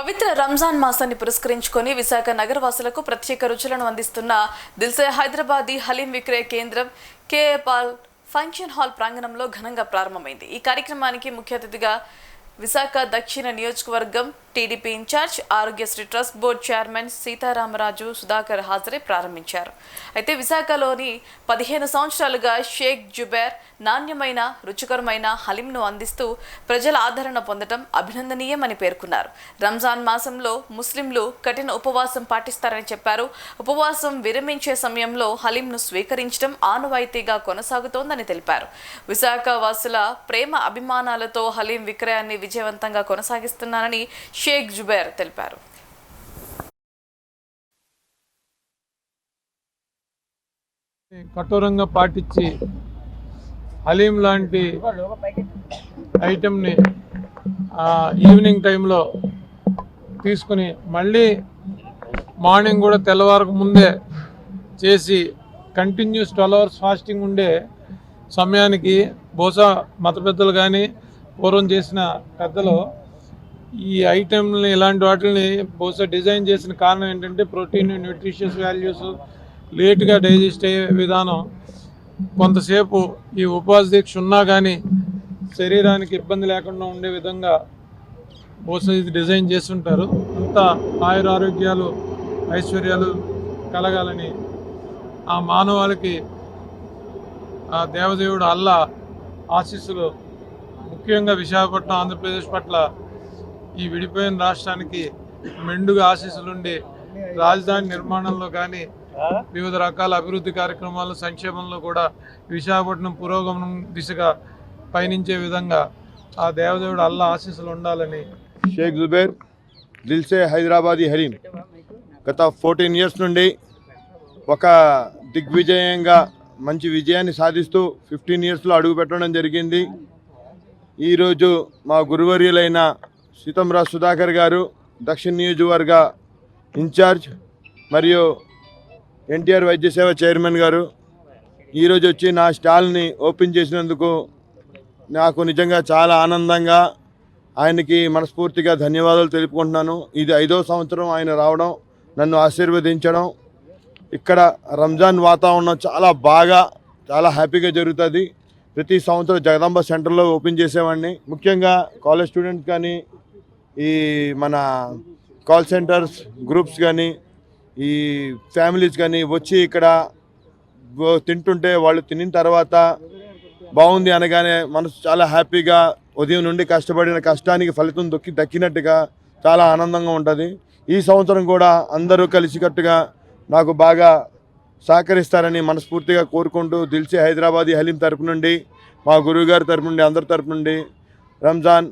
పవిత్ర రంజాన్ మాసాన్ని పురస్కరించుకొని విశాఖ నగరవాసులకు ప్రత్యేక రుచులను అందిస్తున్న దిల్సే హైదరాబాదీ హలీం విక్రయ కేంద్రం కేఏ పాల్ ఫంక్షన్ హాల్ ప్రాంగణంలో ఘనంగా ప్రారంభమైంది. ఈ కార్యక్రమానికి ముఖ్య అతిథిగా విశాఖ దక్షిణ నియోజకవర్గం TDP incharge Aarogyasri trust board chairman Sitaramaraju Sudhakar హాజరై ప్రారంభించారు. అయితే విశాఖలోని పదిహేను సంవత్సరాలుగా షేక్ జుబేర్ నాణ్యమైన రుచికరమైన హలీంను అందిస్తూ ప్రజల ఆదరణ పొందడం అభినందనీయమని పేర్కొన్నారు. రంజాన్ మాసంలో ముస్లింలు కఠిన ఉపవాసం పాటిస్తారని చెప్పారు. ఉపవాసం విరమించే సమయంలో హలీంను స్వీకరించడం ఆనవాయితీగా కొనసాగుతోందని తెలిపారు. విశాఖ వాసుల ప్రేమ అభిమానాలతో హలీం విక్రయాన్ని విజయవంతంగా కొనసాగిస్తున్నానని షేక్ జుబేర్ తెలిపారు. కఠోరంగా పాటించి హలీం లాంటి ఐటెంని ఈవినింగ్ టైంలో తీసుకుని మళ్ళీ మార్నింగ్ కూడా తెల్లవారకు ముందే చేసి కంటిన్యూస్ ట్వెల్వ్ అవర్స్ ఫాస్టింగ్ ఉండే సమయానికి బహుశా మత పెద్దలు కానీ పూర్వం చేసిన పెద్దలో ఈ ఐటెంని ఇలాంటి వాటిని బహుశా డిజైన్ చేసిన కారణం ఏంటంటే ప్రోటీన్ న్యూట్రిషియస్ వాల్యూస్ లేట్గా డైజెస్ట్ అయ్యే విధానం. కొంతసేపు ఈ ఉపవాస దీక్ష ఉన్నా కానీ శరీరానికి ఇబ్బంది లేకుండా ఉండే విధంగా బహుశా ఇది డిజైన్ చేస్తుంటారు. అంత ఆయుర ఆరోగ్యాలు ఐశ్వర్యాలు కలగాలని ఆ మానవాళికి ఆ దేవదేవుడు అల్లా ఆశీస్సులు ముఖ్యంగా విశాఖపట్నం ఆంధ్రప్రదేశ్ పట్ల ఈ విడిపోయిన రాష్ట్రానికి మెండుగా ఆశీస్సులుండి రాజధాని నిర్మాణంలో కానీ వివిధ రకాల అభివృద్ధి కార్యక్రమాలు సంక్షేమంలో కూడా విశాఖపట్నం పురోగమనం దిశగా పయనించే విధంగా ఆ దేవదేవుడు అల్లా ఆశీస్సులు ఉండాలని షేక్ జుబేర్ దిల్సే హైదరాబాదీ హలీం. గత ఫోర్టీన్ ఇయర్స్ నుండి ఒక దిగ్విజయంగా మంచి విజయాన్ని సాధిస్తూ ఫిఫ్టీన్ ఇయర్స్లో అడుగుపెట్టడం జరిగింది. ఈరోజు మా గురువర్యులైన సీతంరాజ్ సుధాకర్ గారు దక్షిణ నియోజకవర్గ ఇన్ఛార్జ్ మరియు ఎన్టీఆర్ వైద్య సేవ చైర్మన్ గారు ఈరోజు వచ్చి నా స్టాల్ని ఓపెన్ చేసినందుకు నాకు నిజంగా చాలా ఆనందంగా ఆయనకి మనస్ఫూర్తిగా ధన్యవాదాలు తెలుపుకుంటున్నాను. ఇది ఐదో సంవత్సరం ఆయన రావడం నన్ను ఆశీర్వదించడం. ఇక్కడ రంజాన్ వాతావరణం చాలా బాగా చాలా హ్యాపీగా జరుగుతుంది. ప్రతి సంవత్సరం జగదాంబ సెంటర్లో ఓపెన్ చేసేవాడిని. ముఖ్యంగా కాలేజ్ స్టూడెంట్స్ కానీ ఈ మన కాల్ సెంటర్స్ గ్రూప్స్ కానీ ఈ ఫ్యామిలీస్ కానీ వచ్చి ఇక్కడ తింటుంటే వాళ్ళు తినిన తర్వాత బాగుంది అనగానే మనసు చాలా హ్యాపీగా ఉదయం నుండి కష్టపడిన కష్టానికి ఫలితం దొక్కి దక్కినట్టుగా చాలా ఆనందంగా ఉంటుంది. ఈ సంవత్సరం కూడా అందరూ కలిసికట్టుగా నాకు బాగా సహకరిస్తారని మనస్ఫూర్తిగా కోరుకుంటూ దిల్సే హైదరాబాదీ హలీం తరపు నుండి మా గురువుగారి తరపు నుండి అందరి తరపు నుండి రంజాన్